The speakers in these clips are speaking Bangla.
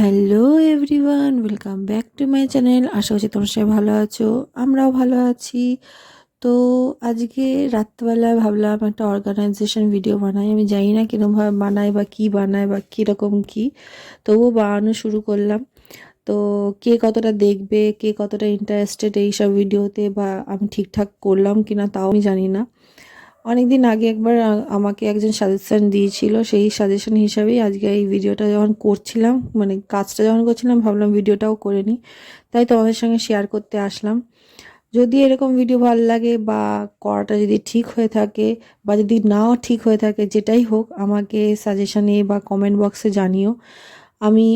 Hello everyone, welcome back to my channel. আশা করছি তোমরা সবাই ভালো আছো, আমরাও ভালো আছি। তো আজকে রাত্রবেলা ভাবলাম একটা অর্গানাইজেশন ভিডিও বানাই। আমি জানি না কীরকমভাবে বানাই বা কী বানাই বা কীরকম কী। তবুও বানানো শুরু করলাম। তো কে কতটা দেখবে, কে কতটা ইন্টারেস্টেড এইসব ভিডিওতে বা আমি ঠিকঠাক করলাম কি না তাও আমি জানি না। অনেক দিন আগে একবার আমাকে একজন সাজেশন দিয়েছিল, সেই সাজেশন হিসাবেই আজকে এই ভিডিওটা যখন করছিলাম মানে কাজটা যখন করছিলাম, ভাবলাম ভিডিওটাও করে নিই। তাই তোমাদের সঙ্গে শেয়ার করতে আসলাম। যদি এরকম ভিডিও ভালো লাগে বা করাটা যদি ঠিক হয়ে থাকে বা যদি নাও ঠিক হয়ে থাকে, যেটাই হোক, আমাকে সাজেশনে বা কমেন্ট বক্সে জানিও। আমি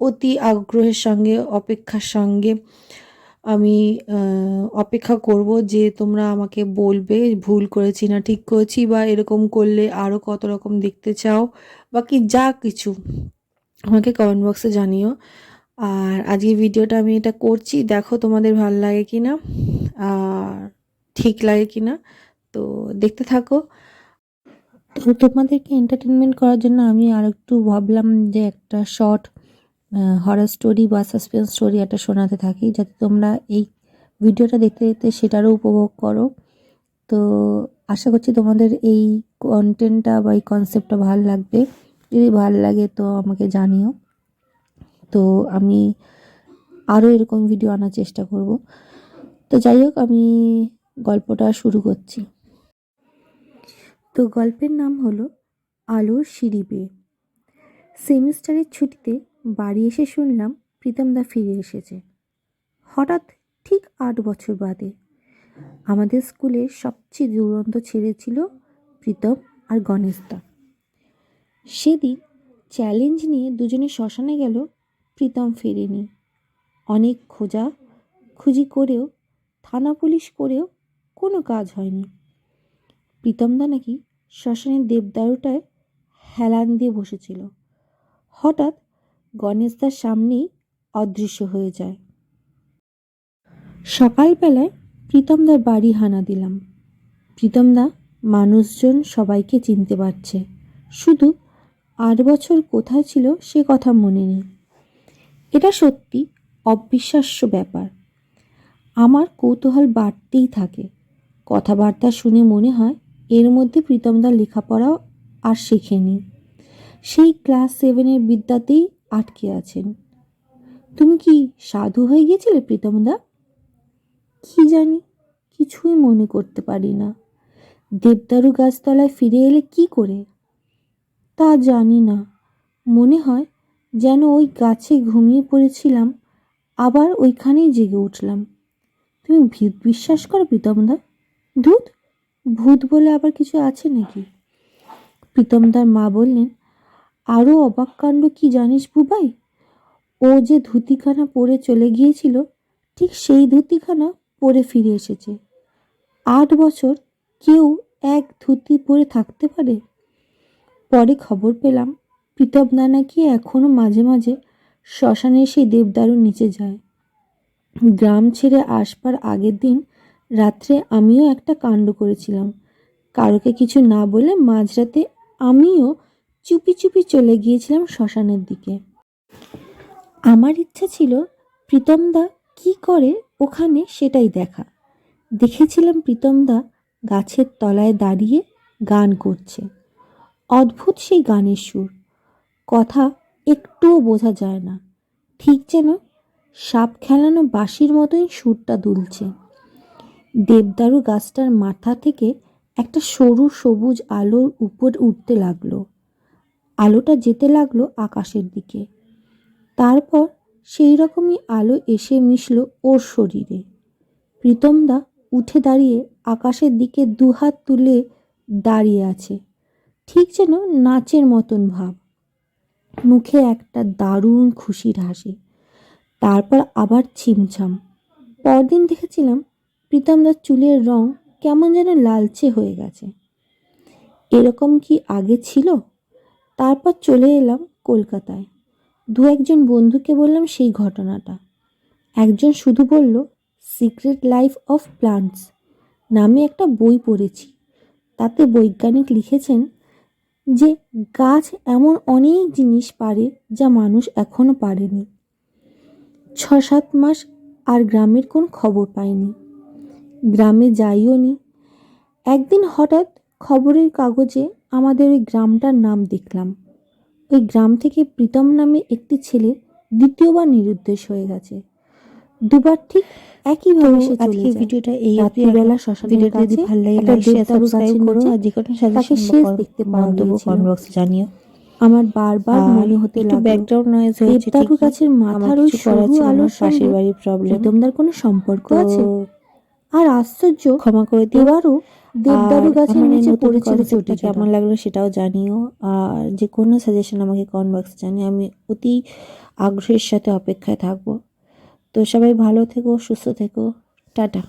অতি আগ্রহের সঙ্গে, অপেক্ষার সঙ্গে আমি অপেক্ষা করব যে তোমরা আমাকে বলবে, ভুল করেছি না, ঠিক করেছি বা এরকম করলে আরও কত রকম দেখতে চাও বা কি যা কিছু, আমাকে কমেন্ট বক্সে জানিও। আর আজকে ভিডিওটা আমি এটা করছি, দেখো তোমাদের ভালো লাগে কি না আর ঠিক লাগে কি না তো দেখতে থাকো। তো তোমাদেরকে এন্টারটেনমেন্ট করার জন্য আমি আর একটু ভাবলাম যে একটা শর্ট হরার স্টোরি বা সাসপেন্স স্টোরি একটা শোনাতে থাকি, যাতে তোমরা এই ভিডিওটা দেখতে দেখতে সেটারও উপভোগ করো। তো আশা করছি তোমাদের এই কন্টেন্টটা বা এই কনসেপ্টটা ভালো লাগবে। যদি ভালো লাগে তো আমাকে জানিও। তো আমি আরও এরকম ভিডিও আনার চেষ্টা করব। তো যাই হোক, আমি গল্পটা শুরু করছি। তো গল্পের নাম হলো আলোর সিঁড়ি বেয়ে। সেমিস্টারের ছুটিতে বাড়ি এসে শুনলাম প্রীতমদা ফিরে এসেছে। হঠাৎ ঠিক আট বছর বাদে আমাদের স্কুলের সবচেয়ে দুরন্ত ছেড়ে ছিল প্রীতম আর গণেশদা। সেদিন চ্যালেঞ্জ নিয়ে দুজনে শ্মশানে গেল, প্রীতম ফেরেনি। অনেক খোঁজা খুঁজি করেও, থানা পুলিশ করেও কোনো কাজ হয়নি। প্রীতমদা নাকি শ্মশানের দেবদারুটায় হেলান দিয়ে বসেছিল। হঠাৎ গণেশদার সামনেই অদৃশ্য হয়ে যায়। সকালবেলায় প্রীতমদার বাড়ি হানা দিলাম। প্রীতমদা মানুষজন সবাইকে চিনতে পারছে। শুধু আট বছর কোথায় ছিল সে কথা মনে নেই। এটা সত্যি অবিশ্বাস্য ব্যাপার। আমার কৌতূহল বাড়তেই থাকে। কথাবার্তা শুনে মনে হয় এর মধ্যে প্রীতমদার লেখাপড়াও আর শেখেনি। সেই ক্লাস সেভেনের বিদ্যাতেই আটকে আছেন। তুমি কি সাধু হয়ে গিয়েছিলে, প্রীতমদা? কি জানি, কিছুই মনে করতে পারি না। দেবদারু গাছতলায় ফিরে এলে কি করে? তা জানি না। মনে হয় যেন ওই গাছে ঘুমিয়ে পড়েছিলাম, আবার ওইখানেই জেগে উঠলাম। তুমি ভূত বিশ্বাস করো, প্রীতমদা? ধূত ভূত বলে আবার কিছু আছে নাকি? প্রীতমদার মা বললেন আরও অবাক কাণ্ড কি জানিস বুবাই? ও যে ধুতিখানা পরে চলে গিয়েছিল, ঠিক সেই ধুতিখানা পরে ফিরে এসেছে। আট বছর কেউ এক ধুতি পরে থাকতে পারে? পরে খবর পেলাম প্রীতমদা নাকি এখনও মাঝে মাঝে শ্মশানে সেই দেবদারুর নিচে যায়। গ্রাম ছেড়ে আসবার আগের দিন রাত্রে আমিও একটা কাণ্ড করেছিলাম। কারোকে কিছু না বলে মাঝরাতে আমিও চুপি চুপি চলে গিয়েছিলাম শ্মশানের দিকে। আমার ইচ্ছা ছিল, প্রীতমদা কি করে ওখানে সেটাই দেখা। দেখেছিলাম প্রীতমদা গাছের তলায় দাঁড়িয়ে গান করছে। অদ্ভুত সেই গানের সুর। কথা একটুও বোঝা যায় না। ঠিক যেন সাপ খেলানো বাঁশির মতোই সুরটা দুলছে। দেবদারু গাছটার মাথা থেকে একটা সরু সবুজ আলোর উপর উঠতে লাগল। আলোটা যেতে লাগল আকাশের দিকে। তারপর সেই রকমই আলো এসে মিশল ওর শরীরে। প্রীতমদা উঠে দাঁড়িয়ে আকাশের দিকে দুহাত তুলে দাঁড়িয়ে আছে। ঠিক যেন নাচের মতন ভাব। মুখে একটা দারুণ খুশির হাসি। তারপর আবার ছিমছাম। পরদিন দেখেছিলাম প্রীতমদার চুলের রং কেমন যেন লালচে হয়ে গেছে। এরকম কি আগে ছিল? তারপর চলে এলাম কলকাতায়। দু একজন বন্ধুকে বললাম সেই ঘটনাটা। একজন শুধু বলল, সিক্রেট লাইফ অফ প্লান্টস নামে একটা বই পড়েছি। তাতে বৈজ্ঞানিক লিখেছেন যে, গাছ এমন অনেক জিনিস পারে যা মানুষ এখনও পারেনি। ছ সাত মাস আর গ্রামের কোন খবর পাইনি গ্রামে যাইও নি। একদিন হঠাৎ খবরের কাগজে আমাদের ওই গ্রামটার নাম দেখলাম। ওই গ্রাম থেকে প্রীতম নামে একটি ছেলে দ্বিতীয়বার নিরুদ্দেশ হয়ে গেছে। দুবার ঠিক একইভাবে সে চলে যায়। ভিডিওটা এই রাত্রিবেলা শ্মশানের কাছে একটা দেবদারু গাছের নিচে আর কোনো তাকে শেষ দেখতে পাওয়া গিয়েছিল। জানিও। আমার বারবার মনে হতে লাগল ব্যাকগ্রাউন্ড নয়েজ হয়েছে দেবদারু গাছের মাথার ওই সরু আলোর পাশের বাড়ির প্রবলেম প্রীতমদার কোনো সম্পর্ক আছে? আর আশ্চর্য ক্ষমা করে দিও। এবারও দেবদারু গাছের আমার নিচে পড়েছিল conceptটা কেমন লাগল সেটাও জানিও। আর যে কোনো সাজেশন আমাকে কমেন্ট বক্সে জানিও। আমি অতি আগ্রহের সাথে অপেক্ষায় থাকব। তো সবাই ভালো থেকো সুস্থ থেকো। টাটা।